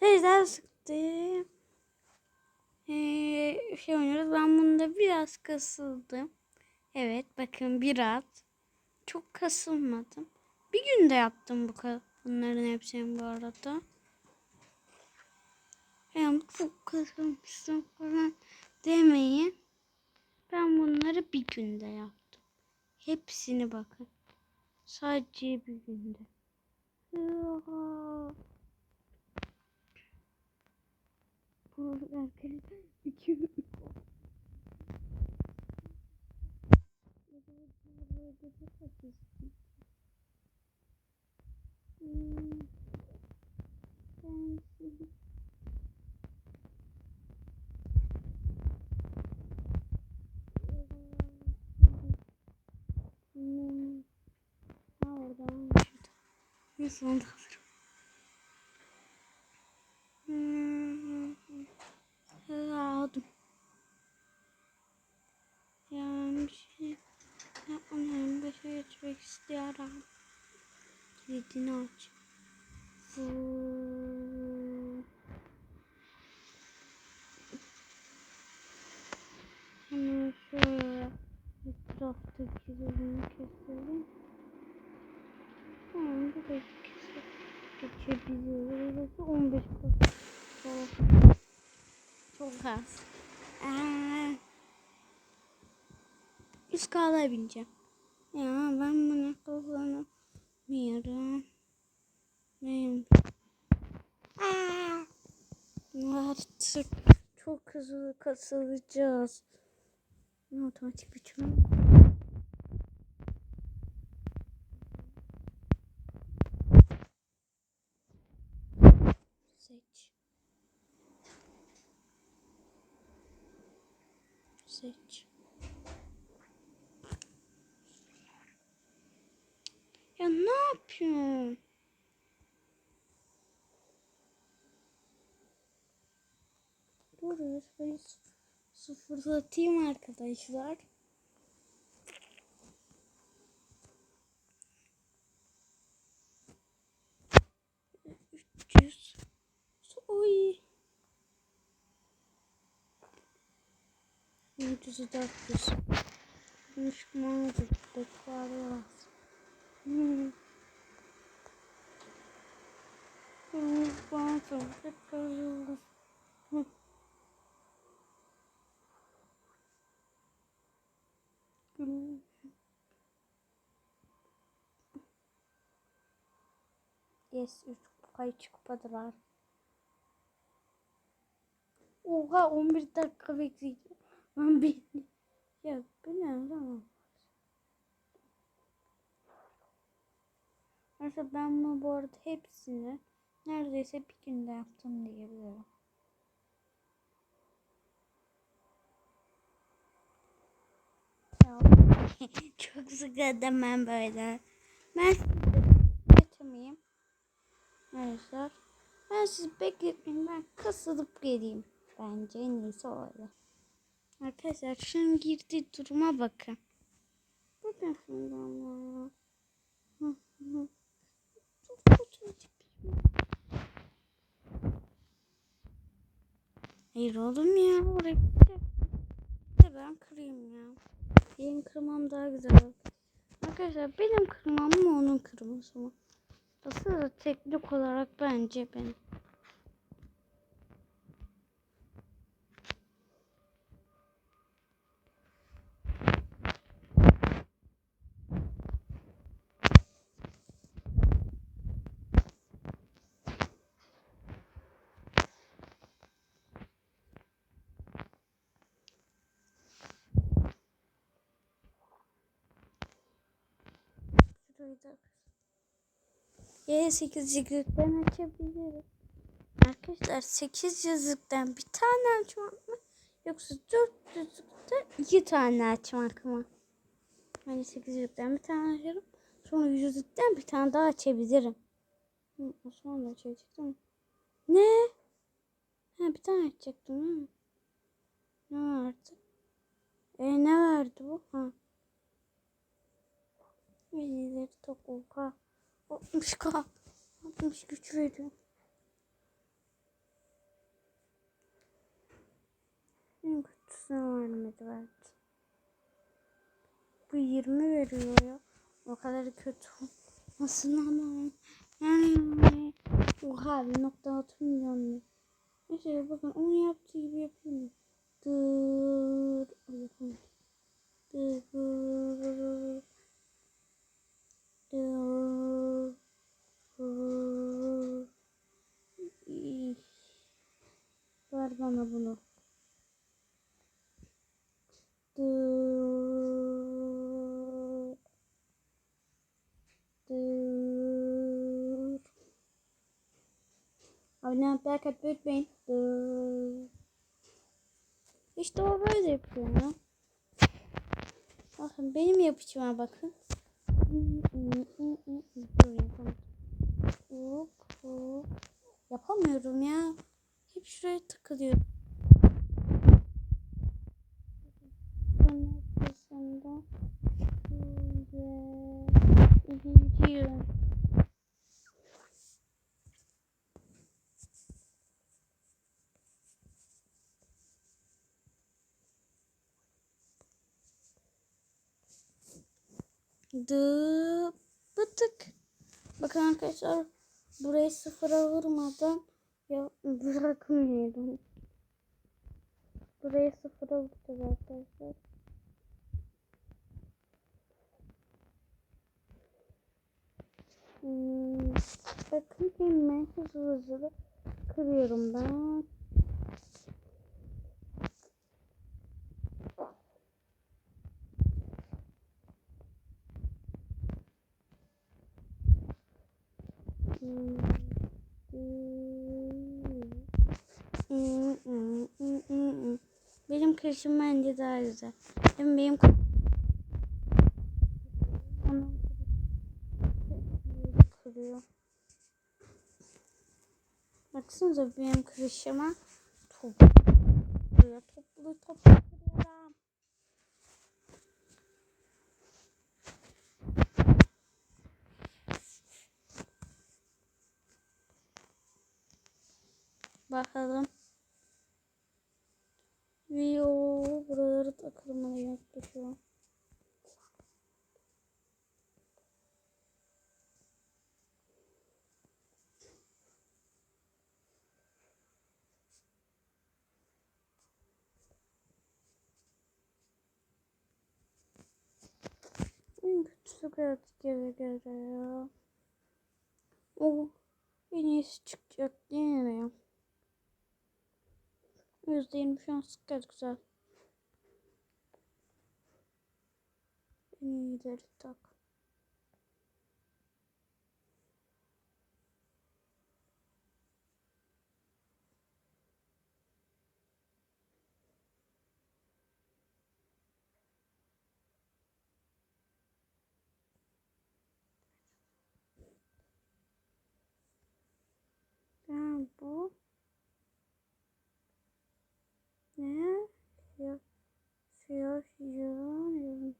Teyze sıktı. Ee, şey oynuyoruz. Ben bunda biraz kasıldım. Evet bakın biraz. Çok kasılmadım. Bir günde yaptım bu bunların hepsini bu arada. Yani çok kasılmışsın falan demeyin. Ben bunları bir günde yaptım. Hepsini bakın. Sadece bir günde. Aa. Bu arkadaşlar iki üç. Hmm. Ben şimdi- Hmm. Ha oradan şurada. Neyse onu da alırım. Hmm. Aldım. Yani bir şey yapmıyorum. Başa geçmek istiyorum. Kilidini aç. Hemen şöyle etraftaki bölümü keselim. Tamam bu da kesip geçebiliyoruz. Orası 15 dakika. Çok az. Ee, üst kağıda bineceğim. Ya ben bunu kullanamıyorum. Artık çok hızlı kasılacağız. Otomatik biçim. Seç. Seç. Ya ne yapıyorsun? soruyor ve sıfırlatayım Não Yüz. Oy. 300 400. Düşman tuttuk var ya. Hmm. Hmm. Hmm. Hmm. Hmm. Yes, 3 kayıç kupadılar. Oha 11 dakika bekleyeceğim. Ben bir... Ya bu ne lan? Mesela ben bu arada hepsini neredeyse bir günde yaptım diyebilirim. Çok sıkıldım ben böyle. Ben sizi bekletmeyeyim. Arkadaşlar. Ben sizi bekletmeyeyim. Ben kasılıp geleyim. Bence en iyisi öyle. Arkadaşlar şunun girdiği duruma bakın. Bakın şundan ya. Hayır oğlum ya. Oraya bir de ben kırayım ya. Benim kırmam daha güzel. Arkadaşlar benim kırmam mı onun kırması mı? Aslında teknik olarak bence benim. Şurayı da Y 8 yazıktan açabilirim. Arkadaşlar 8 yazıktan bir tane açmak mı? Yoksa 4 yazıktan 2 tane açmak mı? Hani 8 yazıktan bir tane açarım. Sonra 100 yazıktan bir tane daha açabilirim. Hı, sonra açacaktım. Ne? Ha bir tane açacaktım değil mi? Ne vardı? E ne verdi bu? Ha. İyileri çok oha. 60 k 60 güç veriyor. En kutusunu vermedi verdi. Bu 20 veriyor ya. O kadar kötü olmasın ama yani oha bir nokta atmıyorum ya. Neyse bakın onu yaptığı gibi yapayım mı? Dır. Yapayım. Dır. Abone olmayı like atmayı unutmayın. İşte o böyle yapıyor ya. Bakın benim yapışıma bakın. Hop. Yapamıyorum ya. Hep şuraya takılıyor. Bunun arkasında böyle gidiyor. Dı bıtık. Bakın arkadaşlar burayı sıfıra vurmadan ya bırakmıyorum. Burayı sıfıra vuracağız arkadaşlar. Hmm, bakın hemen hızlı hızlı kırıyorum ben. Hmm, hmm, hmm, hmm, hmm. Benim kırışım bence daha güzel. Hem benim kırıyor. Baksanıza benim kırışıma toplu. Toplu toplu Bakalım. Vio buraları da kırmaya yaklaşıyor. En kötüsü geldik eve göre ya. O en iyisi çıkacak değil mi? Yüzde yirmi şans gayet güzel. En iyileri tak. Yani bu ne? Siyah siyah siyah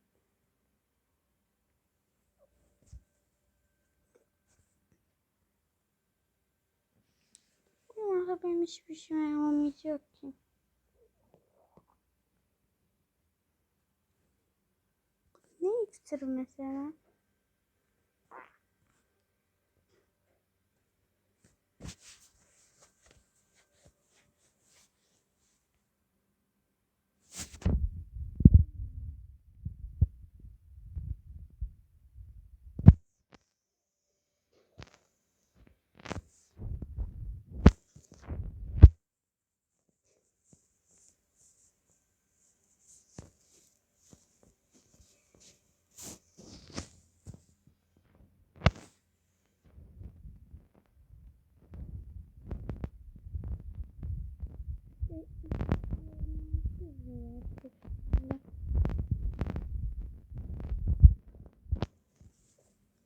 Ama benim hiçbir şey olmayacak ki. Ne iksir mesela?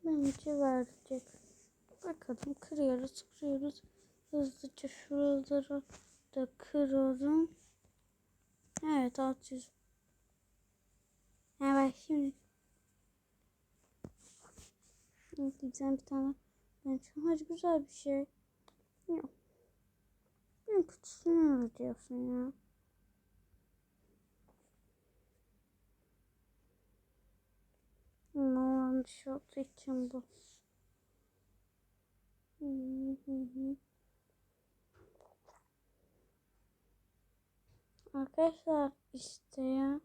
Bence verecek. Bakalım kırıyoruz kırıyoruz. Hızlıca şuraları da kıralım. Evet 600. Evet şimdi. Güzel bir tane. Çok güzel bir şey. Yok. Bunun kutusunu mu diyorsun ya? Ne olmuş olduğu için bu. Arkadaşlar işte ya.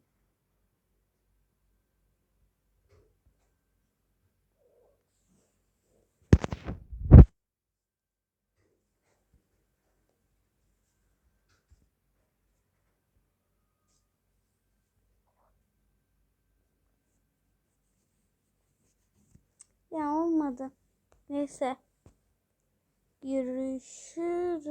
Ya olmadı. Neyse. Görüşürüz.